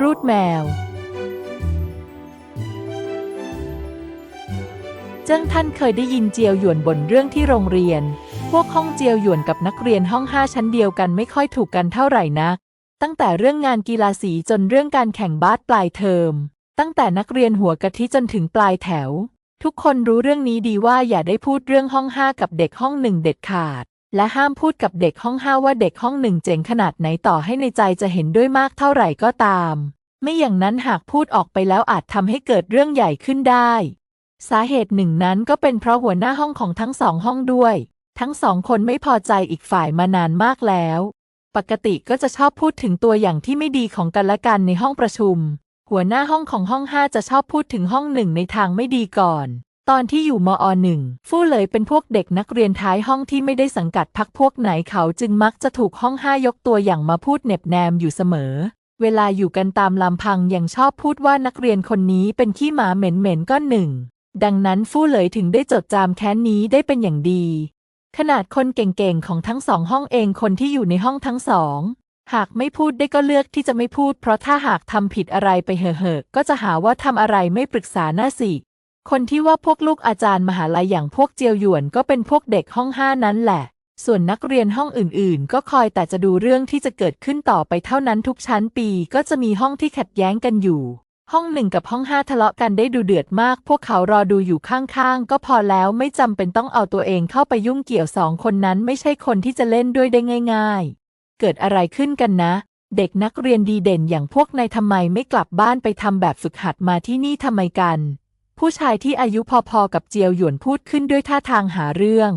รูดแมว เจ้งท่านเคยได้ยินเจียวหยวนบ่นเรื่องที่โรงเรียน พวกห้องเจียวหยวนกับนักเรียนห้องห้าชั้นเดียวกันไม่ค่อยถูกกันเท่าไหร่นัก ตั้งแต่เรื่องงานกีฬาสีจนเรื่องการแข่งบาสปลายเทอม ตั้งแต่นักเรียนหัวกะทิจนถึงปลายแถว ทุกคนรู้เรื่องนี้ดีว่าอย่าได้พูดเรื่องห้องห้ากับเด็กห้องหนึ่งเด็ดขาดและห้ามพูดกับเด็กห้องห้าว่าเด็กห้องหนึ่งเจ๋งขนาดไหนต่อให้ในใจจะเห็นด้วยมากเท่าไหร่ก็ตาม ไม่อย่างนั้นหากพูดออกไปแล้วอาจทำให้เกิดเรื่องใหญ่ขึ้นได้ สาเหตุหนึ่งนั้นก็เป็นเพราะหัวหน้าห้องของทั้งสองห้องด้วย ทั้งสองคนไม่พอใจอีกฝ่ายมานานมากแล้ว ปกติก็จะชอบพูดถึงตัวอย่างที่ไม่ดีของกันและกันในห้องประชุม หัวหน้าห้องของห้องห้าจะชอบพูดถึงห้องหนึ่งในทางไม่ดีก่อน ตอนที่อยู่มอหนึ่งฟู่เลยเป็นพวกเด็กนักเรียนท้ายห้องที่ไม่ได้สังกัดพักพวกไหนเขาจึงมักจะถูกห้องห้ายกตัวอย่างมาพูดเหน็บแนมอยู่เสมอ เวลาอยู่กันตามลำพังยังชอบพูดว่านักเรียนคนนี้เป็นขี้หมาเหม็นๆก้อนหนึ่ง ดังนั้นฟู่เหลยถึงได้จดจำแค้นนี้ได้เป็นอย่างดี ขนาดคนเก่งๆของทั้งสองห้องเองคนที่อยู่ในห้องทั้งสอง หากไม่พูดได้ก็เลือกที่จะไม่พูด เพราะถ้าหากทำผิดอะไรไปเหอะๆก็จะหาว่าทำอะไรไม่ปรึกษาหน้าสิคนที่ว่าพวกลูกอาจารย์มหาลัยอย่างพวกเจียวหยวนก็เป็นพวกเด็กห้องห้านั่นแหละ ส่วนนักเรียนห้องอื่น ๆ ก็คอยแต่จะดูเรื่องที่จะเกิดขึ้นต่อไปเท่านั้นทุกชั้นปีก็จะมีห้องที่ขัดแย้งกันอยู่ ห้องหนึ่งกับห้องห้าทะเลาะกันได้ดูเดือดมาก พวกเขารอดูอยู่ข้าง ๆ ก็พอแล้วไม่จำเป็นต้องเอาตัวเองเข้าไปยุ่งเกี่ยวสองคนนั้นไม่ใช่คนที่จะเล่นด้วยได้ง่าย ๆ เกิดอะไรขึ้นกันนะ เด็กนักเรียนดีเด่นอย่างพวกนายทำไมไม่กลับบ้านไปทำแบบฝึกหัดมาที่นี่ทำไมกัน ผู้ชายที่อายุพอๆกับเจียวหยวนพูดขึ้นด้วยท่าทางหาเรื่อง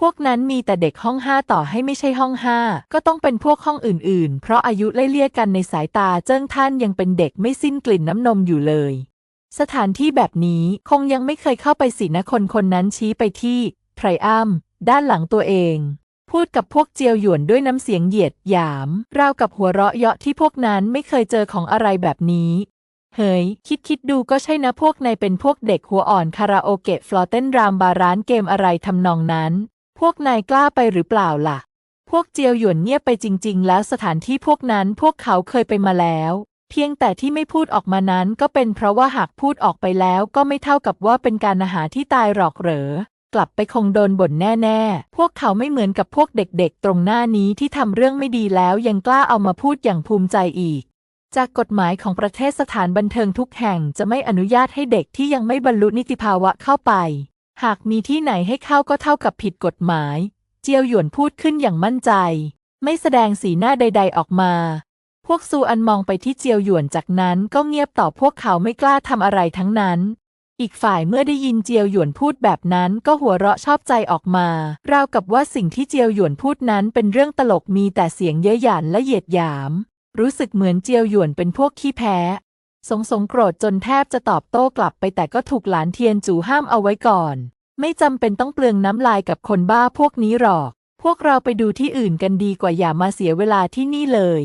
พวกนั้นมีแต่เด็กห้องห้าต่อให้ไม่ใช่ห้องห้าก็ต้องเป็นพวกห้องอื่นๆ เพราะอายุไล่เลี่ยกันในสายตาเจิ้งท่านยังเป็นเด็กไม่สิ้นกลิ่นน้ำนมอยู่เลย สถานที่แบบนี้คงยังไม่เคยเข้าไปสินะคนคนนั้นชี้ไปที่ไพรอัมด้านหลังตัวเอง พูดกับพวกเจียวหยวนด้วยน้ำเสียงเหยียดหยาม ราวกับหัวเราะเยาะที่พวกนั้นไม่เคยเจอของอะไรแบบนี้เฮ้ย คิดคิดดูก็ใช่นะพวกนายเป็นพวกเด็กหัวอ่อนคาราโอเกะฟลอเต้นรามบาร้านเกมอะไรทำนองนั้น พวกนายกล้าไปหรือเปล่าล่ะ พวกเจียวหยวนเงียบไปจริง ๆ แล้วสถานที่พวกนั้นพวกเขาเคยไปมาแล้ว เพียงแต่ที่ไม่พูดออกมานั้นก็เป็นเพราะว่าหากพูดออกไปแล้วก็ไม่เท่ากับว่าเป็นการอาหารที่ตายหรอกเหรอ กลับไปคงโดนบ่นแน่ ๆ พวกเขาไม่เหมือนกับพวกเด็กๆ ตรงหน้านี้ที่ทำเรื่องไม่ดีแล้วยังกล้าเอามาพูดอย่างภูมิใจอีกจากกฎหมายของประเทศสถานบันเทิงทุกแห่งจะไม่อนุญาตให้เด็กที่ยังไม่บรรลุนิติภาวะเข้าไป หากมีที่ไหนให้เข้าก็เท่ากับผิดกฎหมาย เจียวหยวนพูดขึ้นอย่างมั่นใจ ไม่แสดงสีหน้าใด ๆ ออกมา พวกซูอันมองไปที่เจียวหยวนจากนั้นก็เงียบต่อพวกเขาไม่กล้าทำอะไรทั้งนั้น อีกฝ่ายเมื่อได้ยินเจียวหยวนพูดแบบนั้นก็หัวเราะชอบใจออกมา ราวกับว่าสิ่งที่เจียวหยวนพูดนั้นเป็นเรื่องตลกมีแต่เสียงเย้ยหยันและเหยียดหยาม รู้สึกเหมือนเจียวหยวนเป็นพวกขี้แพ้ สงสงโกรธจนแทบจะตอบโต้กลับไปแต่ก็ถูกหลานเทียนจูห้ามเอาไว้ก่อน ไม่จำเป็นต้องเปลืองน้ำลายกับคนบ้าพวกนี้หรอก พวกเราไปดูที่อื่นกันดีกว่าอย่ามาเสียเวลาที่นี่เลย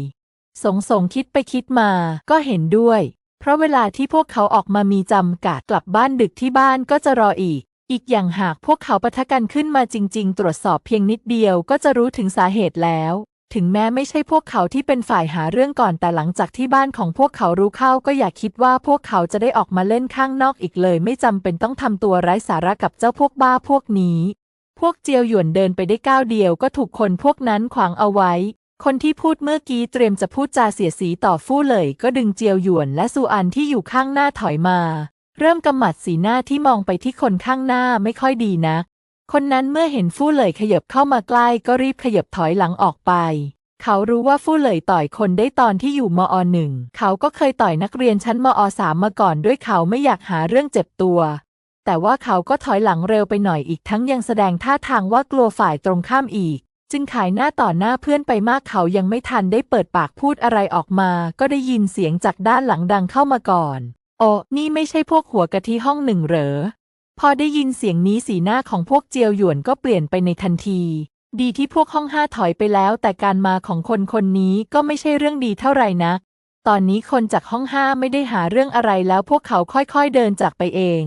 สงสงคิดไปคิดมาก็เห็นด้วย เพราะเวลาที่พวกเขาออกมามีจำกัดกลับบ้านดึกที่บ้านก็จะรออีก อีกอย่างหากพวกเขาปะทะกันขึ้นมาจริง ๆ ตรวจสอบเพียงนิดเดียวก็จะรู้ถึงสาเหตุแล้ว ถึงแม้ไม่ใช่พวกเขาที่เป็นฝ่ายหาเรื่องก่อนแต่หลังจากที่บ้านของพวกเขารู้เข้าก็อย่าคิดว่าพวกเขาจะได้ออกมาเล่นข้างนอกอีกเลย ไม่จำเป็นต้องทำตัวไร้สาระกับเจ้าพวกบ้าพวกนี้ พวกเจียวหยวนเดินไปได้ก้าวเดียวก็ถูกคนพวกนั้นขวางเอาไว้ คนที่พูดเมื่อกี้เตรียมจะพูดจาเสียสีต่อฟู่เลยก็ดึงเจียวหยวนและซูอันที่อยู่ข้างหน้าถอยมา เริ่มกำหมัดสีหน้าที่มองไปที่คนข้างหน้าไม่ค่อยดีนัก คนนั้นเมื่อเห็นฟู่เลยขยับเข้ามาใกล้ก็รีบขยับถอยหลังออกไป เขารู้ว่าฟู่เลยต่อยคนได้ตอนที่อยู่มอหนึ่ง เขาก็เคยต่อยนักเรียนชั้นมอสามมาก่อนด้วยเขาไม่อยากหาเรื่องเจ็บตัว แต่ว่าเขาก็ถอยหลังเร็วไปหน่อยอีกทั้งยังแสดงท่าทางว่ากลัวฝ่ายตรงข้ามอีก จึงขายหน้าต่อหน้าเพื่อนไปมากเขายังไม่ทันได้เปิดปากพูดอะไรออกมา ก็ได้ยินเสียงจากด้านหลังดังเข้ามาก่อน โอ้นี่ไม่ใช่พวกหัวกะทิห้องหนึ่งเหรอ พอได้ยินเสียงนี้สีหน้าของพวกเจียวหยวนก็เปลี่ยนไปในทันที ดีที่พวกห้องห้าถอยไปแล้ว แต่การมาของคนคนนี้ก็ไม่ใช่เรื่องดีเท่าไหร่นักตอนนี้คนจากห้องห้าไม่ได้หาเรื่องอะไรแล้วพวกเขาค่อยๆเดินจากไปเอง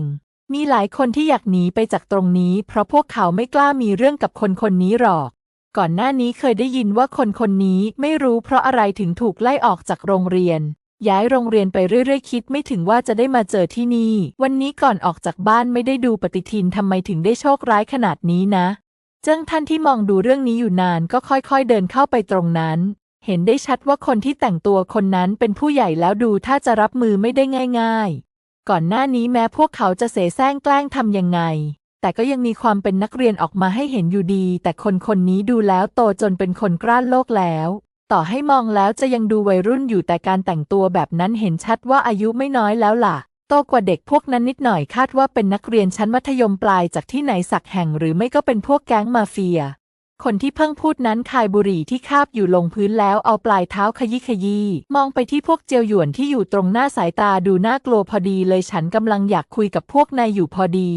มีหลายคนที่อยากหนีไปจากตรงนี้ เพราะพวกเขาไม่กล้ามีเรื่องกับคนคนนี้หรอก ก่อนหน้านี้เคยได้ยินว่าคนคนนี้ไม่รู้เพราะอะไรถึงถูกไล่ออกจากโรงเรียน ย้ายโรงเรียนไปเรื่อยๆ คิดไม่ถึงว่าจะได้มาเจอที่นี่ วันนี้ก่อนออกจากบ้านไม่ได้ดูปฏิทินทำไมถึงได้โชคร้ายขนาดนี้นะ เจิ้งท่านที่มองดูเรื่องนี้อยู่นานก็ค่อยๆ เดินเข้าไปตรงนั้น เห็นได้ชัดว่าคนที่แต่งตัวคนนั้นเป็นผู้ใหญ่แล้วดูถ้าจะรับมือไม่ได้ง่าย ๆ ก่อนหน้านี้แม้พวกเขาจะเสแสร้งแกล้งทำยังไงแต่ก็ยังมีความเป็นนักเรียนออกมาให้เห็นอยู่ดี แต่คนคนนี้ดูแล้วโตจนเป็นคนกล้านโลกแล้ว ต่อให้มองแล้วจะยังดูวัยรุ่นอยู่แต่การแต่งตัวแบบนั้นเห็นชัดว่าอายุไม่น้อยแล้วล่ะ โตกว่าเด็กพวกนั้นนิดหน่อยคาดว่าเป็นนักเรียนชั้นมัธยมปลายจากที่ไหนสักแห่งหรือไม่ก็เป็นพวกแก๊งมาเฟีย คนที่เพิ่งพูดนั้นคายบุหรี่ที่คาบอยู่ลงพื้นแล้วเอาปลายเท้าขยี้ขยี้มองไปที่พวกเจียวหยวนที่อยู่ตรงหน้าสายตาดูน่ากลัวพอดีเลยฉันกำลังอยากคุยกับพวกนายอยู่พอดี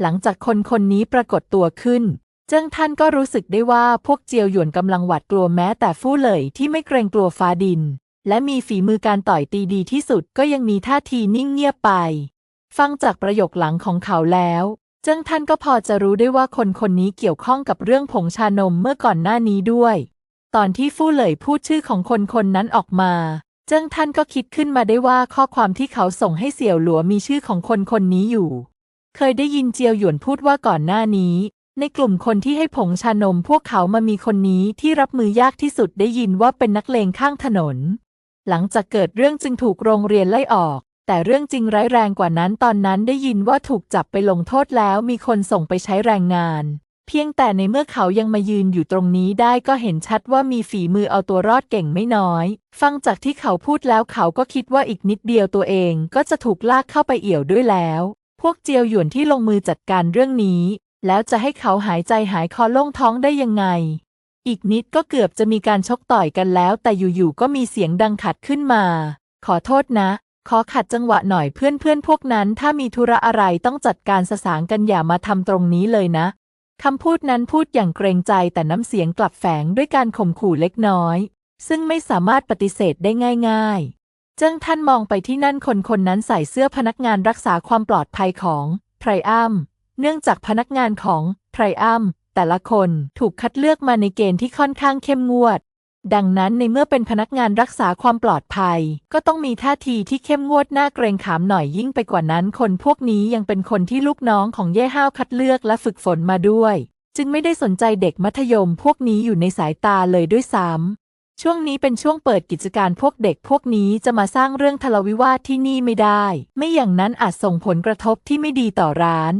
หลังจากคนคนนี้ปรากฏตัวขึ้น เจิ้งท่านก็รู้สึกได้ว่าพวกเจียวหยวนกำลังหวาดกลัวแม้แต่ฟู่เหลยที่ไม่เกรงกลัวฟ้าดิน และมีฝีมือการต่อยตีดีที่สุดก็ยังมีท่าทีนิ่งเงียบไป ฟังจากประโยคหลังของเขาแล้ว เจิ้งท่านก็พอจะรู้ได้ว่าคนคนนี้เกี่ยวข้องกับเรื่องผงชานมเมื่อก่อนหน้านี้ด้วย ตอนที่ฟู่เหลยพูดชื่อของคนคนนั้นออกมา เจิ้งท่านก็คิดขึ้นมาได้ว่าข้อความที่เขาส่งให้เสี่ยวหลัวมีชื่อของคนคนนี้อยู่ เคยได้ยินเจียวหยวนพูดว่าก่อนหน้านี้ ในกลุ่มคนที่ให้ผงชานมพวกเขามามีคนนี้ที่รับมือยากที่สุดได้ยินว่าเป็นนักเลงข้างถนน หลังจากเกิดเรื่องจึงถูกโรงเรียนไล่ออก แต่เรื่องจริงร้ายแรงกว่านั้นตอนนั้นได้ยินว่าถูกจับไปลงโทษแล้วมีคนส่งไปใช้แรงงาน เพียงแต่ในเมื่อเขายังมายืนอยู่ตรงนี้ได้ก็เห็นชัดว่ามีฝีมือเอาตัวรอดเก่งไม่น้อย ฟังจากที่เขาพูดแล้วเขาก็คิดว่าอีกนิดเดียวตัวเองก็จะถูกลากเข้าไปเอี่ยวด้วยแล้วพวกเจียวหยวนที่ลงมือจัดการเรื่องนี้ แล้วจะให้เขาหายใจหายคอโล่งท้องได้ยังไง อีกนิดก็เกือบจะมีการชกต่อยกันแล้ว แต่อยู่ๆก็มีเสียงดังขัดขึ้นมา ขอโทษนะ ขอขัดจังหวะหน่อยเพื่อนๆพวกนั้น ถ้ามีธุระอะไรต้องจัดการสสางกันอย่ามาทำตรงนี้เลยนะคำพูดนั้นพูดอย่างเกรงใจแต่น้ำเสียงกลับแฝงด้วยการข่มขู่เล็กน้อย ซึ่งไม่สามารถปฏิเสธได้ง่าย ๆ เจิ้งท่านมองไปที่นั่นคนคนนั้นใส่เสื้อพนักงานรักษาความปลอดภัยของไพรอัม เนื่องจากพนักงานของไพรอัมแต่ละคนถูกคัดเลือกมาในเกณฑ์ที่ค่อนข้างเข้มงวด ดังนั้นในเมื่อเป็นพนักงานรักษาความปลอดภัย ก็ต้องมีท่าทีที่เข้มงวดน่าเกรงขามหน่อยยิ่งไปกว่านั้น คนพวกนี้ยังเป็นคนที่ลูกน้องของเย่ห้าวคัดเลือกและฝึกฝนมาด้วย จึงไม่ได้สนใจเด็กมัธยมพวกนี้อยู่ในสายตาเลยด้วยซ้ำช่วงนี้เป็นช่วงเปิดกิจการพวกเด็กพวกนี้จะมาสร้างเรื่องทะเลาวิวาทที่นี่ไม่ได้ ไม่อย่างนั้นอาจส่งผลกระทบที่ไม่ดีต่อร้าน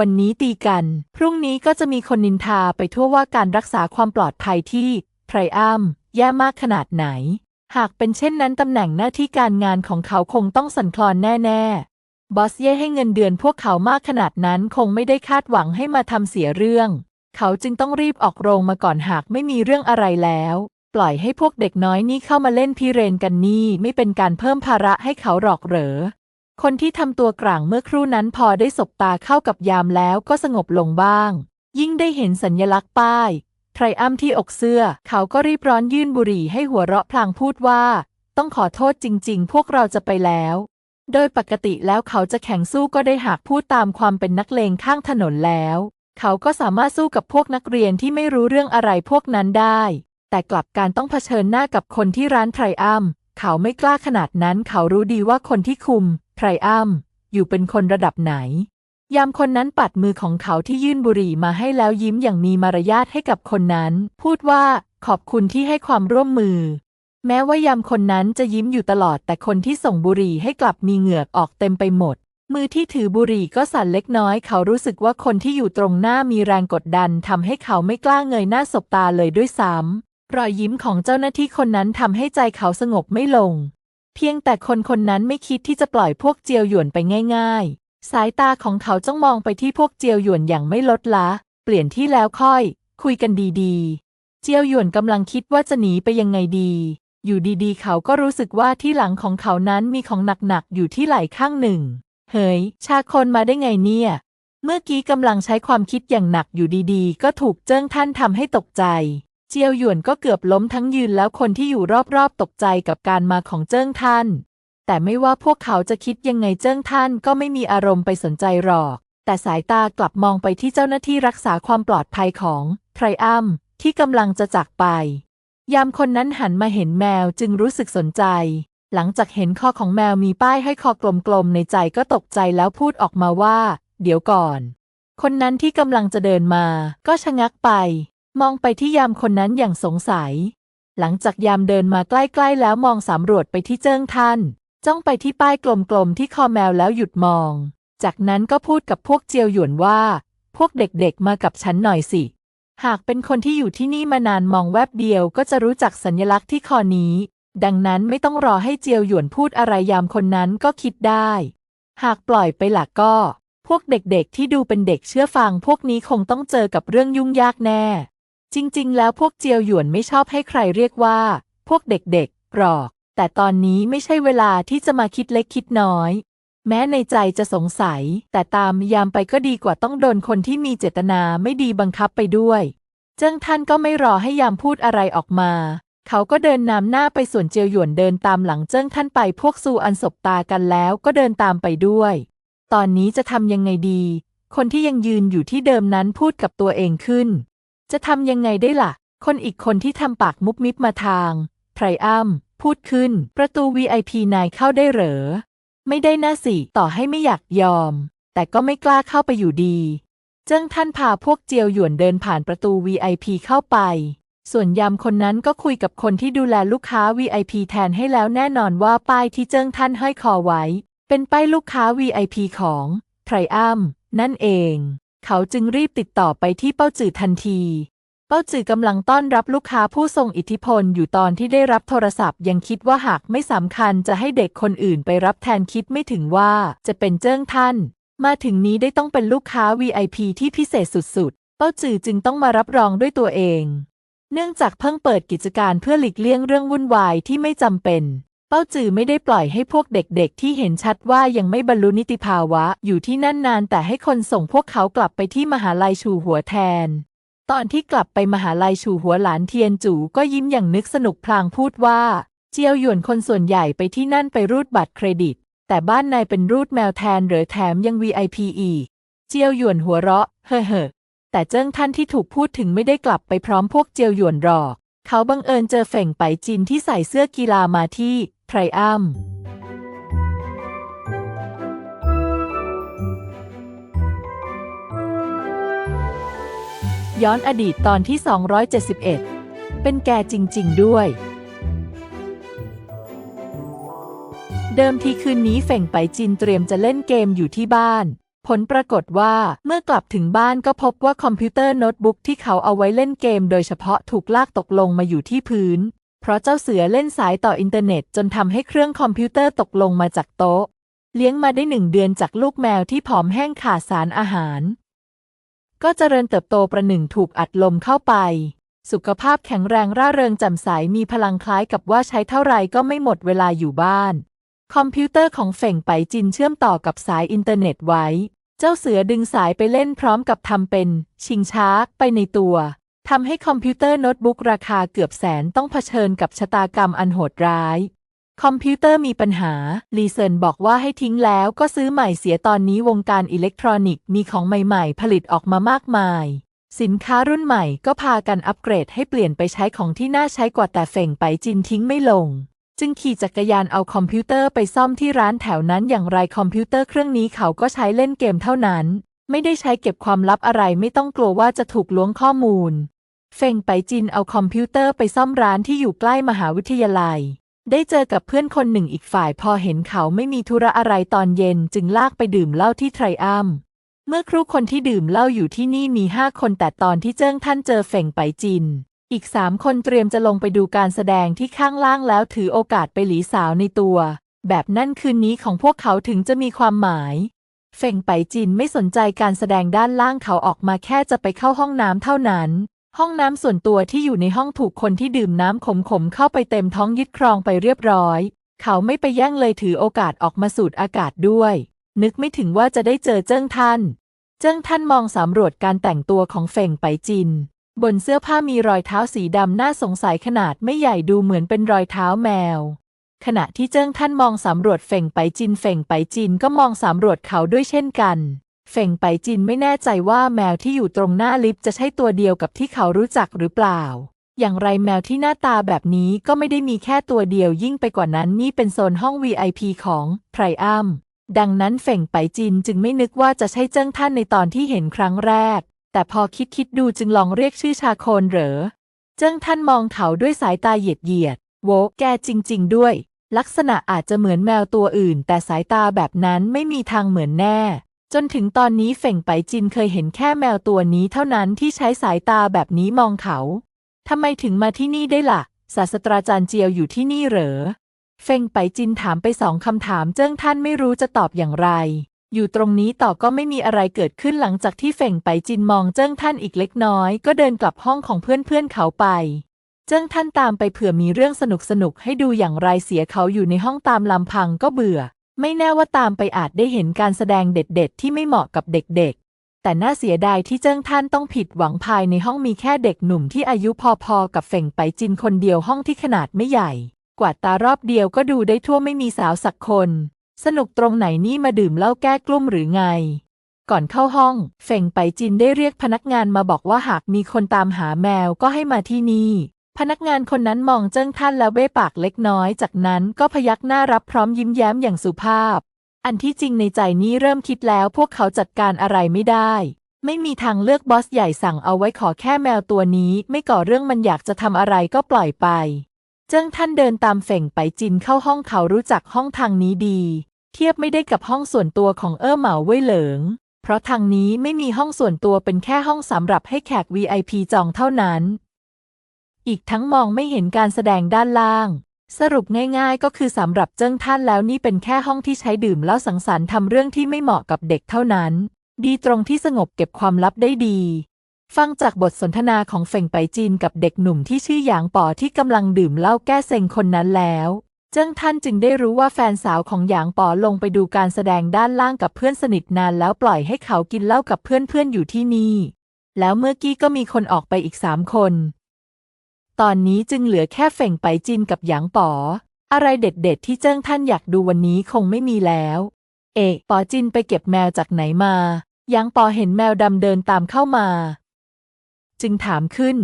วันนี้ตีกัน พรุ่งนี้ก็จะมีคนนินทาไปทั่วว่าการรักษาความปลอดภัยที่ไพรอัมแย่มากขนาดไหน หากเป็นเช่นนั้นตำแหน่งหน้าที่การงานของเขาคงต้องสั่นคลอนแน่ๆ บอสเย่ให้เงินเดือนพวกเขามากขนาดนั้นคงไม่ได้คาดหวังให้มาทำเสียเรื่อง เขาจึงต้องรีบออกโรงมาก่อนหากไม่มีเรื่องอะไรแล้ว ปล่อยให้พวกเด็กน้อยนี่เข้ามาเล่นพิเรนกันนี่ไม่เป็นการเพิ่มภาระให้เขาหรอกเหรอ คนที่ทำตัวกลางเมื่อครู่นั้นพอได้สบตาเข้ากับยามแล้วก็สงบลงบ้าง ยิ่งได้เห็นสัญลักษณ์ป้าย ไทรอัมที่อกเสื้อ เขาก็รีบร้อนยื่นบุหรี่ให้หัวเราะพลางพูดว่า ต้องขอโทษจริง ๆ พวกเราจะไปแล้ว โดยปกติแล้วเขาจะแข่งสู้ก็ได้หากพูดตามความเป็นนักเลงข้างถนนแล้ว เขาก็สามารถสู้กับพวกนักเรียนที่ไม่รู้เรื่องอะไรพวกนั้นได้ แต่กลับการต้องเผชิญหน้ากับคนที่ร้านไทรอัมเขาไม่กล้าขนาดนั้น เขารู้ดีว่าคนที่คุม ไทรอัมอยู่เป็นคนระดับไหน ยามคนนั้นปัดมือของเขาที่ยื่นบุหรี่มาให้แล้วยิ้มอย่างมีมารยาทให้กับคนนั้น พูดว่าขอบคุณที่ให้ความร่วมมือ แม้ว่ายามคนนั้นจะยิ้มอยู่ตลอด แต่คนที่ส่งบุหรี่ให้กลับมีเหงื่อออกเต็มไปหมด มือที่ถือบุหรี่ก็สั่นเล็กน้อย เขารู้สึกว่าคนที่อยู่ตรงหน้ามีแรงกดดันทำให้เขาไม่กล้าเงยหน้าสบตาเลยด้วยซ้ำรอยยิ้มของเจ้าหน้าที่คนนั้นทำให้ใจเขาสงบไม่ลง เพียงแต่คนคนนั้นไม่คิดที่จะปล่อยพวกเจียวหยวนไปง่าย ๆ สายตาของเขาจ้องมองไปที่พวกเจียวหยวนอย่างไม่ลดละ เปลี่ยนที่แล้วค่อย คุยกันดีๆ เจียวหยวนกำลังคิดว่าจะหนีไปยังไงดี อยู่ดีๆ เขาก็รู้สึกว่าที่หลังของเขานั้นมีของหนักๆ อยู่ที่ไหล่ข้างหนึ่ง เฮ้ย ชาคนมาได้ไงเนี่ย เมื่อกี้กำลังใช้ความคิดอย่างหนักอยู่ดีๆ ก็ถูกเจิ้งท่านทำให้ตกใจ เจียวหยวนก็เกือบล้มทั้งยืนแล้วคนที่อยู่รอบๆตกใจกับการมาของเจิ้งท่าน แต่ไม่ว่าพวกเขาจะคิดยังไงเจิ้งท่านก็ไม่มีอารมณ์ไปสนใจหรอก แต่สายตากลับมองไปที่เจ้าหน้าที่รักษาความปลอดภัยของไทรอัมที่กำลังจะจากไป ยามคนนั้นหันมาเห็นแมวจึงรู้สึกสนใจ หลังจากเห็นคอของแมวมีป้ายให้คอกลมๆในใจก็ตกใจแล้วพูดออกมาว่า เดี๋ยวก่อน คนนั้นที่กำลังจะเดินมาก็ชะงักไป มองไปที่ยามคนนั้นอย่างสงสัย หลังจากยามเดินมาใกล้ๆแล้วมองสำรวจไปที่เจิ้งท่าน จ้องไปที่ป้ายกลมๆที่คอแมวแล้วหยุดมอง จากนั้นก็พูดกับพวกเจียวหยวนว่า พวกเด็กๆมากับฉันหน่อยสิ หากเป็นคนที่อยู่ที่นี่มานานมองแวบเดียวก็จะรู้จักสัญลักษณ์ที่คอนี้ ดังนั้นไม่ต้องรอให้เจียวหยวนพูดอะไรยามคนนั้นก็คิดได้ หากปล่อยไปหลักก็ พวกเด็กๆที่ดูเป็นเด็กเชื่อฟังพวกนี้คงต้องเจอกับเรื่องยุ่งยากแน่ จริง ๆ แล้วพวกเจียวหยวนไม่ชอบให้ใครเรียกว่า พวกเด็กๆหรอก แต่ตอนนี้ไม่ใช่เวลาที่จะมาคิดเล็กคิดน้อย แม้ในใจจะสงสัย แต่ตามยามไปก็ดีกว่าต้องโดนคนที่มีเจตนาไม่ดีบังคับไปด้วย เจิ้งท่านก็ไม่รอให้ยามพูดอะไรออกมา เขาก็เดินนำหน้าไปส่วนเจียวหยวนเดินตามหลังเจิ้งท่านไปพวกซูอันสบตากันแล้วก็เดินตามไปด้วย ตอนนี้จะทำยังไงดี คนที่ยังยืนอยู่ที่เดิมนั้นพูดกับตัวเองขึ้น จะทำยังไงได้ล่ะ คนอีกคนที่ทำปากมุบมิบมาทาง ไทรอัมพูดขึ้น ประตู VIP นายเข้าได้เหรอ ไม่ได้น่าสิ ต่อให้ไม่อยากยอม แต่ก็ไม่กล้าเข้าไปอยู่ดี เจิ้งท่านพาพวกเจียวหยวนเดินผ่านประตู VIP เข้าไป ส่วนยามคนนั้นก็คุยกับคนที่ดูแลลูกค้า VIP แทนให้แล้วแน่นอนว่าป้ายที่เจิ้งท่านห้อยคอไว้ เป็นป้ายลูกค้า VIP ของไทรอัมนั่นเอง เขาจึงรีบติดต่อไปที่เป้าจือทันที เป้าจือกำลังต้อนรับลูกค้าผู้ทรงอิทธิพลอยู่ตอนที่ได้รับโทรศัพท์ ยังคิดว่าหากไม่สำคัญจะให้เด็กคนอื่นไปรับแทนคิดไม่ถึงว่าจะเป็นเจิ้งท่าน มาถึงนี้ได้ต้องเป็นลูกค้า VIP ที่พิเศษสุดๆ เป้าจือจึงต้องมารับรองด้วยตัวเอง เนื่องจากเพิ่งเปิดกิจการเพื่อหลีกเลี่ยงเรื่องวุ่นวายที่ไม่จำเป็น เป้าจือไม่ได้ปล่อยให้พวกเด็กๆ ที่เห็นชัดว่ายังไม่บรรลุนิติภาวะ อยู่ที่นั่นนานแต่ให้คนส่งพวกเขากลับไปที่มหาลัยชูหัวแทน ตอนที่กลับไปมหาลัยชูหัวหลานเทียนจูก็ยิ้มอย่างนึกสนุกพลางพูดว่า เจียวหยวนคนส่วนใหญ่ไปที่นั่นไปรูดบัตรเครดิต แต่บ้านนายเป็นรูดแมวแทนหรือแถมยัง VIP อีกเจียวหยวนหัวเราะ เฮ่อเฮ่แต่เจิ้งท่านที่ถูกพูดถึงไม่ได้กลับไปพร้อมพวกเจียวหยวนหรอก เขาบังเอิญเจอเฝ่งไปจินที่ใส่เสื้อกีฬามาที่ ทรอัมย้อนอดีตตอนที่ 271 เป็นแกจริง ๆ ด้วย เดิมทีคืนนี้เฝ่งไปจินเตรียมจะเล่นเกมอยู่ที่บ้าน ผลปรากฏว่าเมื่อกลับถึงบ้านก็พบว่าคอมพิวเตอร์โน้ตบุ๊กที่เขาเอาไว้เล่นเกมโดยเฉพาะถูกลากตกลงมาอยู่ที่พื้น เพราะเจ้าเสือเล่นสายต่ออินเทอร์เน็ตจนทำให้เครื่องคอมพิวเตอร์ตกลงมาจากโต๊ะ เลี้ยงมาได้หนึ่งเดือนจากลูกแมวที่ผอมแห้งขาดสารอาหาร ก็เจริญเติบโตประหนึ่งถูกอัดลมเข้าไป สุขภาพแข็งแรงร่าเริงแจ่มใสมีพลังคล้ายกับว่าใช้เท่าไรก็ไม่หมดเวลาอยู่บ้าน คอมพิวเตอร์ของเฝ่งไปจินเชื่อมต่อกับสายอินเทอร์เน็ตไว้ เจ้าเสือดึงสายไปเล่นพร้อมกับทำเป็น ชิงช้าไปในตัว ทำให้คอมพิวเตอร์โน้ตบุ๊กราคาเกือบแสนต้องเผชิญกับชะตากรรมอันโหดร้าย คอมพิวเตอร์มีปัญหา ลีเซินบอกว่าให้ทิ้งแล้วก็ซื้อใหม่เสียตอนนี้วงการอิเล็กทรอนิกส์มีของใหม่ๆ ผลิตออกมามากมาย สินค้ารุ่นใหม่ก็พากันอัปเกรดให้เปลี่ยนไปใช้ของที่น่าใช้กว่าแต่เฝ่งไปจินทิ้งไม่ลง จึงขี่จักรยานเอาคอมพิวเตอร์ไปซ่อมที่ร้านแถวนั้นอย่างไรคอมพิวเตอร์เครื่องนี้เขาก็ใช้เล่นเกมเท่านั้น ไม่ได้ใช้เก็บความลับอะไรไม่ต้องกลัวว่าจะถูกล้วงข้อมูล เฟงไปจินเอาคอมพิวเตอร์ไปซ่อมร้านที่อยู่ใกล้มหาวิทยาลัย ได้เจอกับเพื่อนคนหนึ่งอีกฝ่ายพอเห็นเขาไม่มีธุระอะไรตอนเย็นจึงลากไปดื่มเหล้าที่ไทรอัมเมื่อครู่คนที่ดื่มเหล้าอยู่ที่นี่มีห้าคนแต่ตอนที่เจิ้งท่านเจอเฝ่งไปจิน อีกสามคนเตรียมจะลงไปดูการแสดงที่ข้างล่างแล้วถือโอกาสไปหลีสาวในตัว แบบนั่นคืนนี้ของพวกเขาถึงจะมีความหมาย เฝ่งไปจินไม่สนใจการแสดงด้านล่างเขาออกมาแค่จะไปเข้าห้องน้ำเท่านั้น ห้องน้ำส่วนตัวที่อยู่ในห้องถูกคนที่ดื่มน้ำขมๆเข้าไปเต็มท้องยึดครองไปเรียบร้อย เขาไม่ไปแย่งเลยถือโอกาสออกมาสูดอากาศด้วย นึกไม่ถึงว่าจะได้เจอเจิ้งท่าน เจิ้งท่านมองสำรวจการแต่งตัวของเฟงไปจิน บนเสื้อผ้ามีรอยเท้าสีดำน่าสงสัยขนาดไม่ใหญ่ดูเหมือนเป็นรอยเท้าแมว ขณะที่เจิ้งท่านมองสำรวจเฟ่งไปจินเฟ่งไปจินก็มองสำรวจเขาด้วยเช่นกันเฟ่งไปจินไม่แน่ใจว่าแมวที่อยู่ตรงหน้าลิฟต์จะใช่ตัวเดียวกับที่เขารู้จักหรือเปล่า อย่างไรแมวที่หน้าตาแบบนี้ก็ไม่ได้มีแค่ตัวเดียวยิ่งไปกว่านั้นนี่เป็นโซนห้อง VIP ของไพรอัมดังนั้นเฟ่งไปจินจึงไม่นึกว่าจะใช่เจิ้งท่านในตอนที่เห็นครั้งแรก แต่พอคิดคิดดูจึงลองเรียกชื่อชาโคนเหรอ เจิ้งท่านมองเขาด้วยสายตาเหยียดเหยียดโวแกจริง ๆ ด้วย ลักษณะอาจจะเหมือนแมวตัวอื่น แต่สายตาแบบนั้นไม่มีทางเหมือนแน่ จนถึงตอนนี้เฟ่งไปจินเคยเห็นแค่แมวตัวนี้เท่านั้นที่ใช้สายตาแบบนี้มองเขาทำไมถึงมาที่นี่ได้ล่ะ ศาสตราจารย์เจียวอยู่ที่นี่เหรอ เฟ่งไปจินถามไปสองคำถามเจิ้งท่านไม่รู้จะตอบอย่างไร อยู่ตรงนี้ต่อก็ไม่มีอะไรเกิดขึ้นหลังจากที่เฟ่งไปจินมองเจิ้งท่านอีกเล็กน้อย ก็เดินกลับห้องของเพื่อนๆเขาไป เจิ้งท่านตามไปเผื่อมีเรื่องสนุกๆให้ดูอย่างไรเสียเขาอยู่ในห้องตามลำพังก็เบื่อ ไม่แน่ว่าตามไปอาจได้เห็นการแสดงเด็ดๆ ที่ไม่เหมาะกับเด็กๆ แต่น่าเสียดายที่เจิ้งท่านต้องผิดหวังภายในห้องมีแค่เด็กหนุ่มที่อายุพอๆ กับเฟงไปจินคนเดียวห้องที่ขนาดไม่ใหญ่ กวาดตารอบเดียวก็ดูได้ทั่วไม่มีสาวสักคน สนุกตรงไหนนี่มาดื่มเหล้าแก้กลุ้มหรือไงก่อนเข้าห้อง เฟงไปจินได้เรียกพนักงานมาบอกว่าหากมีคนตามหาแมวก็ให้มาที่นี่ พนักงานคนนั้นมองเจิ้งท่านแล้วเบ้ปากเล็กน้อย จากนั้นก็พยักหน้ารับพร้อมยิ้มแย้มอย่างสุภาพ อันที่จริงในใจนี้เริ่มคิดแล้วพวกเขาจัดการอะไรไม่ได้ ไม่มีทางเลือกบอสใหญ่สั่งเอาไว้ขอแค่แมวตัวนี้ไม่ก่อเรื่องมันอยากจะทำอะไรก็ปล่อยไป เจิ้งท่านเดินตามเฟ่งไปจินเข้าห้องเขารู้จักห้องทางนี้ดี เทียบไม่ได้กับห้องส่วนตัวของเอ้อเหมาเว่ยเหลิง เพราะทางนี้ไม่มีห้องส่วนตัวเป็นแค่ห้องสำหรับให้แขก VIP จองเท่านั้น อีกทั้งมองไม่เห็นการแสดงด้านล่าง สรุปง่ายๆ ก็คือสำหรับเจิ้งท่านแล้วนี่เป็นแค่ห้องที่ใช้ดื่มแล้วสังสรรค์ทำเรื่องที่ไม่เหมาะกับเด็กเท่านั้น ดีตรงที่สงบเก็บความลับได้ดี ฟังจากบทสนทนาของเฟงไปจีนกับเด็กหนุ่มที่ชื่อหยางป๋อที่กำลังดื่มเหล้าแก้เซ็งคนนั้นแล้วเจิ้งท่านจึงได้รู้ว่าแฟนสาวของหยางป๋อลงไปดูการแสดงด้านล่างกับเพื่อนสนิทนานแล้วปล่อยให้เขากินเหล้ากับเพื่อนๆอยู่ที่นี่ แล้วเมื่อกี้ก็มีคนออกไปอีกสามคน ตอนนี้จึงเหลือแค่เฟ่งไปจินกับหยางป๋อ อะไรเด็ดๆ ที่เจิ้งท่านอยากดูวันนี้คงไม่มีแล้ว เอกป๋อจินไปเก็บแมวจากไหนมา หยางป๋อเห็นแมวดำเดินตามเข้ามา จึงถามขึ้น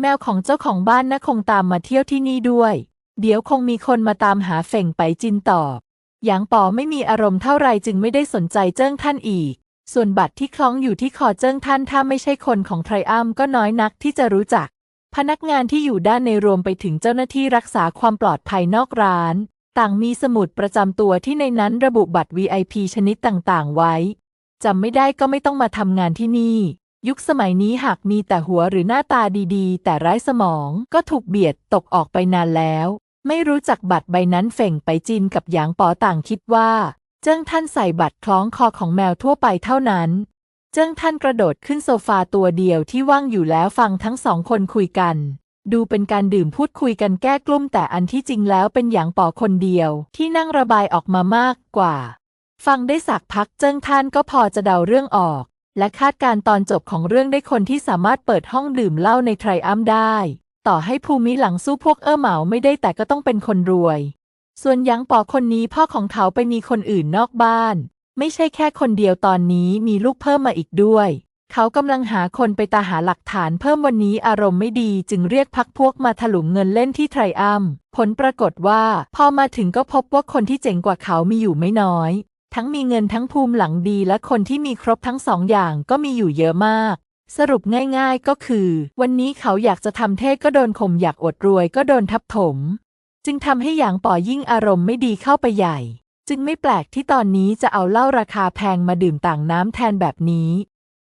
แมวของเจ้าของบ้านนะคงตามมาเที่ยวที่นี่ด้วย เดี๋ยวคงมีคนมาตามหาเฟ่งไปจินตอบหยางป๋อไม่มีอารมณ์เท่าไรจึงไม่ได้สนใจเจิ้งท่านอีก ส่วนบัตรที่คล้องอยู่ที่คอเจิ้งท่านถ้าไม่ใช่คนของไทรอัมก็น้อยนักที่จะรู้จัก พนักงานที่อยู่ด้านในรวมไปถึงเจ้าหน้าที่รักษาความปลอดภัยนอกร้าน ต่างมีสมุดประจำตัวที่ในนั้นระบุบัตร VIP ชนิดต่างๆ ไว้จำไม่ได้ก็ไม่ต้องมาทำงานที่นี่ ยุคสมัยนี้หากมีแต่หัวหรือหน้าตาดีๆ แต่ไร้สมองก็ถูกเบียดตกออกไปนานแล้ว ไม่รู้จักบัตรใบนั้นเฟ่งไปจินกับหยางป๋อต่างคิดว่า เจิ้งท่านใส่บัตรคล้องคอของแมวทั่วไปเท่านั้น เจิ้งท่านกระโดดขึ้นโซฟาตัวเดียวที่ว่างอยู่แล้วฟังทั้งสองคนคุยกัน ดูเป็นการดื่มพูดคุยกันแก้กลุ้มแต่อันที่จริงแล้วเป็นหยางป๋อคนเดียวที่นั่งระบายออกมามากกว่า ฟังได้สักพักเจิ้งท่านก็พอจะเดาเรื่องออก และคาดการตอนจบของเรื่องได้คนที่สามารถเปิดห้องดื่มเหล้าในไทรอัมได้ ต่อให้ภูมิหลังสู้พวกเอ้อเหมาไม่ได้แต่ก็ต้องเป็นคนรวย ส่วนหยางป๋อคนนี้พ่อของเขาไปมีคนอื่นนอกบ้าน ไม่ใช่แค่คนเดียวตอนนี้มีลูกเพิ่มมาอีกด้วย เขากำลังหาคนไปตาหาหลักฐานเพิ่มวันนี้อารมณ์ไม่ดีจึงเรียกพักพวกมาถลุงเงินเล่นที่ไทรอัมผลปรากฏว่าพอมาถึงก็พบว่าคนที่เจ๋งกว่าเขามีอยู่ไม่น้อย ทั้งมีเงินทั้งภูมิหลังดีและคนที่มีครบทั้งสองอย่างก็มีอยู่เยอะมากสรุปง่ายๆก็คือ วันนี้เขาอยากจะทำเท่ก็โดนข่มอยากอดรวยก็โดนทับถม จึงทำให้หยางป๋อยิ่งอารมณ์ไม่ดีเข้าไปใหญ่ จึงไม่แปลกที่ตอนนี้จะเอาเหล้าราคาแพงมาดื่มต่างน้ำแทนแบบนี้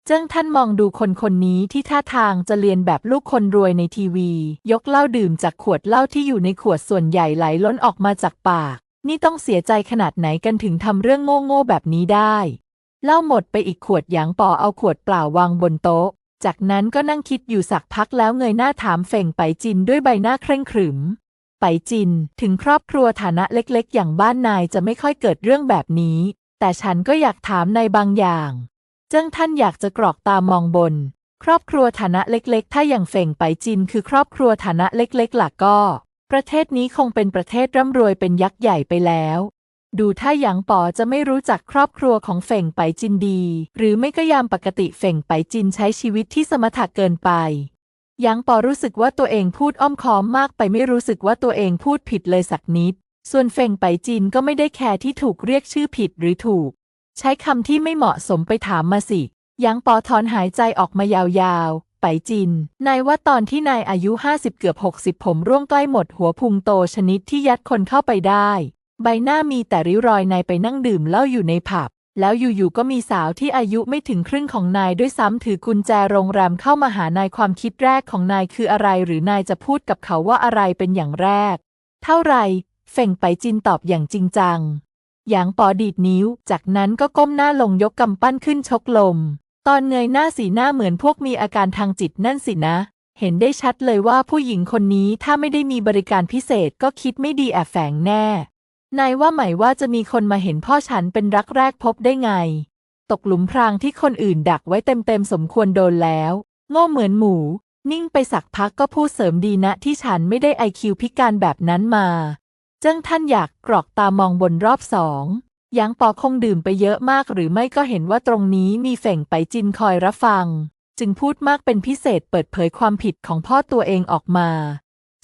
เจิ้งท่านมองดูคนคนนี้ที่ท่าทางจะเรียนแบบลูกคนรวยในทีวี ยกเหล้าดื่มจากขวดเหล้าที่อยู่ในขวดส่วนใหญ่ไหลล้นออกมาจากปาก นี่ต้องเสียใจขนาดไหนกันถึงทำเรื่องโง่ๆแบบนี้ได้ เหล้าหมดไปอีกขวดหยางปอเอาขวดเปล่าวางบนโต๊ะ จากนั้นก็นั่งคิดอยู่สักพักแล้วเงยหน้าถามเฟ่งไปจินด้วยใบหน้าเคร่งขรึม ไปจิน ถึงครอบครัวฐานะเล็กๆ อย่างบ้านนายจะไม่ค่อยเกิดเรื่องแบบนี้ แต่ฉันก็อยากถามในายบางอย่าง เจิ้งท่านอยากจะกรอกตามองบน ครอบครัวฐานะเล็กๆ ถ้าอย่างเฟ่งไปจิน คือครอบครัวฐานะเล็กๆหลักก็ ประเทศนี้คงเป็นประเทศร่ำรวยเป็นยักษ์ใหญ่ไปแล้วดูถ้าหยางป๋อจะไม่รู้จักครอบครัวของเฟ่งไปจินดี หรือไม่ก็ยามปกติเฟ่งไปจินใช้ชีวิตที่สมถะเกินไป ยางปอรู้สึกว่าตัวเองพูดอ้อมค้อมมากไปไม่รู้สึกว่าตัวเองพูดผิดเลยสักนิด ส่วนเฟงไปจินก็ไม่ได้แคร์ที่ถูกเรียกชื่อผิดหรือถูก ใช้คำที่ไม่เหมาะสมไปถามมาสิยางปอถอนหายใจออกมายาวๆ ไปจิน นายว่าตอนที่นายอายุ 50 เกือบ 60 ผมร่วงใกล้หมดหัวพุงโตชนิดที่ยัดคนเข้าไปได้ ใบหน้ามีแต่ริ้วรอยนายไปนั่งดื่มเหล้าอยู่ในผับ แล้วอยู่ๆก็มีสาวที่อายุไม่ถึงครึ่งของนายด้วยซ้ำถือกุญแจโรงแรมเข้ามาหานายความคิดแรกของนายคืออะไรหรือนายจะพูดกับเขาว่าอะไรเป็นอย่างแรก เท่าไรเฟ่งไปจินตอบอย่างจริงจัง หยางปอดีดนิ้ว จากนั้นก็ก้มหน้าลงยกกำปั้นขึ้นชกลม ตอนเงยหน้าสีหน้าเหมือนพวกมีอาการทางจิตนั่นสินะ เห็นได้ชัดเลยว่าผู้หญิงคนนี้ถ้าไม่ได้มีบริการพิเศษก็คิดไม่ดีแอบแฝงแน่ นายว่าไหมว่าจะมีคนมาเห็นพ่อฉันเป็นรักแรกพบได้ไง ตกหลุมพรางที่คนอื่นดักไว้เต็มๆสมควรโดนแล้ว โง่เหมือนหมู นิ่งไปสักพักก็พูดเสริมดีนะที่ฉันไม่ได้ไอคิวพิการแบบนั้นมา เจ้งท่านอยากกรอกตามองบนรอบสองยางปอคงดื่มไปเยอะมากหรือไม่ก็เห็นว่าตรงนี้มีเฝ่งไปจินคอยรับฟัง จึงพูดมากเป็นพิเศษเปิดเผยความผิดของพ่อตัวเองออกมา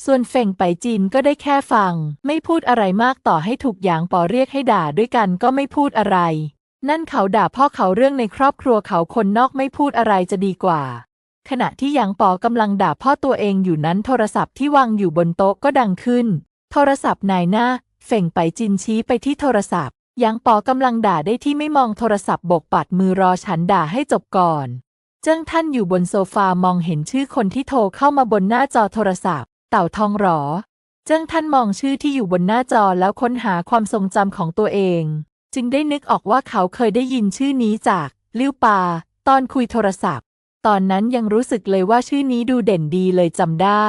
ส่วนเฝ่งไปจินก็ได้แค่ฟัง ไม่พูดอะไรมากต่อให้ถูกหยางปอเรียกให้ด่าด้วยกันก็ไม่พูดอะไร นั่นเขาด่าพ่อเขาเรื่องในครอบครัวเขาคนนอกไม่พูดอะไรจะดีกว่า ขณะที่หยางปอกำลังด่าพ่อตัวเองอยู่นั้นโทรศัพท์ที่วางอยู่บนโต๊ะก็ดังขึ้น โทรศัพท์นายหน้าเฝ่งไปจินชี้ไปที่โทรศัพท์หยางปอกำลังด่าได้ที่ไม่มองโทรศัพท์บกปัดมือรอฉันด่าให้จบก่อน เจิ้งท่านอยู่บนโซฟามองเห็นชื่อคนที่โทรเข้ามาบนหน้าจอโทรศัพท์ ต่าทองหรอ เจิ้งท่านมองชื่อที่อยู่บนหน้าจอแล้วค้นหาความทรงจำของตัวเอง จึงได้นึกออกว่าเขาเคยได้ยินชื่อนี้จากลิ้วปา ตอนคุยโทรศัพท์ ตอนนั้นยังรู้สึกเลยว่าชื่อนี้ดูเด่นดีเลยจำได้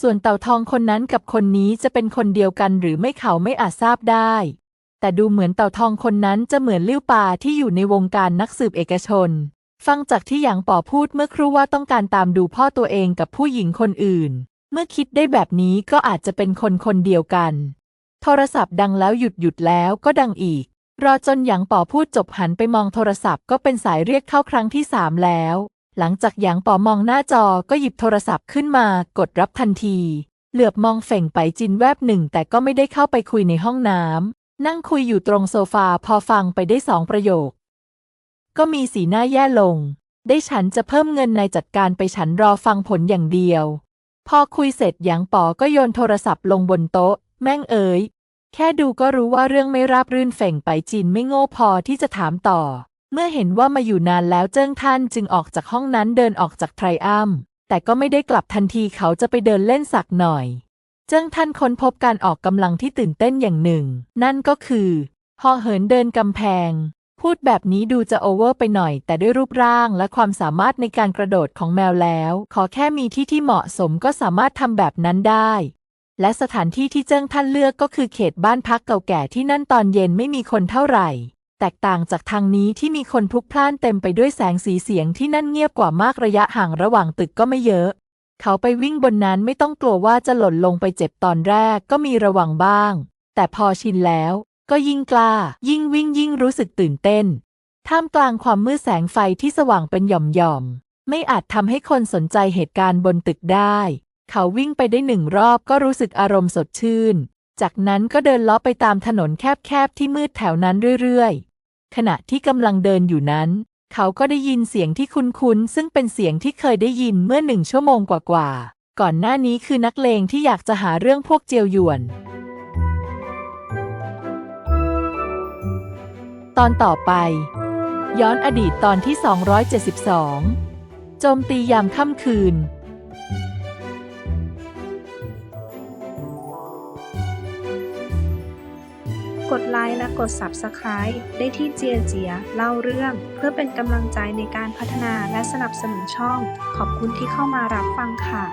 ส่วนเต่าทองคนนั้นกับคนนี้จะเป็นคนเดียวกันหรือไม่เขาไม่อาจทราบได้ แต่ดูเหมือนเต่าทองคนนั้นจะเหมือนลิ้วปาที่อยู่ในวงการนักสืบเอกชน ฟังจากที่หยางป๋อพูดเมื่อครู่ว่าต้องการตามดูพ่อตัวเองกับผู้หญิงคนอื่น เมื่อคิดได้แบบนี้ก็อาจจะเป็นคนคนเดียวกัน โทรศัพท์ดังแล้วหยุดหยุดแล้วก็ดังอีก รอจนหยางป๋อพูดจบหันไปมองโทรศัพท์ก็เป็นสายเรียกเข้าครั้งที่สามแล้ว หลังจากหยางป๋อมองหน้าจอก็หยิบโทรศัพท์ขึ้นมากดรับทันที เหลือบมองเฝ่งไปจินแวบหนึ่งแต่ก็ไม่ได้เข้าไปคุยในห้องน้ำนั่งคุยอยู่ตรงโซฟาพอฟังไปได้สองประโยค ก็มีสีหน้าแย่ลง ได้ฉันจะเพิ่มเงินในจัดการไปฉันรอฟังผลอย่างเดียว พอคุยเสร็จหยางป๋อก็โยนโทรศัพท์ลงบนโต๊ะ แม่งเอ๋ยแค่ดูก็รู้ว่าเรื่องไม่ราบรื่นเฝ่งไปจินไม่โง่พอที่จะถามต่อ เมื่อเห็นว่ามาอยู่นานแล้วเจิ้งท่านจึงออกจากห้องนั้นเดินออกจากไทรอัมแต่ก็ไม่ได้กลับทันทีเขาจะไปเดินเล่นสักหน่อย เจิ้งท่านค้นพบการออกกำลังที่ตื่นเต้นอย่างหนึ่ง นั่นก็คือหอเหินเดินกำแพง พูดแบบนี้ดูจะโอเวอร์ไปหน่อย แต่ด้วยรูปร่างและความสามารถในการกระโดดของแมวแล้ว ขอแค่มีที่ที่เหมาะสมก็สามารถทำแบบนั้นได้ และสถานที่ที่เจิ้งท่านเลือกก็คือเขตบ้านพักเก่าแก่ที่นั่นตอนเย็นไม่มีคนเท่าไหร่ แตกต่างจากทางนี้ที่มีคนพลุกพล่านเต็มไปด้วยแสงสีเสียงที่นั่นเงียบกว่ามากระยะห่างระหว่างตึกก็ไม่เยอะ เขาไปวิ่งบนนั้นไม่ต้องกลัวว่าจะหล่นลงไปเจ็บตอนแรกก็มีระวังบ้าง แต่พอชินแล้ว ก็ยิ่งกล้า ยิ่งวิ่งยิ่งรู้สึกตื่นเต้น ท่ามกลางความมืดแสงไฟที่สว่างเป็นหย่อมๆ ไม่อาจทำให้คนสนใจเหตุการณ์บนตึกได้ เขาวิ่งไปได้หนึ่งรอบก็รู้สึกอารมณ์สดชื่น จากนั้นก็เดินลาะไปตามถนนแคบๆ ที่มืดแถวนั้นเรื่อยๆ ขณะที่กำลังเดินอยู่นั้น เขาก็ได้ยินเสียงที่คุ้นๆ ซึ่งเป็นเสียงที่เคยได้ยินเมื่อหนึ่งชั่วโมงกว่าๆ ก่อนหน้านี้คือนักเลงที่อยากจะหาเรื่องพวกเจียวหยวน ตอนต่อไป ย้อนอดีตตอนที่ 272 โจมตียามค่ำคืน กดไลค์และกด Subscribe ได้ที่เจียเจียเล่าเรื่องเพื่อเป็นกำลังใจในการพัฒนาและสนับสนุนช่อง ขอบคุณที่เข้ามารับฟังค่ะ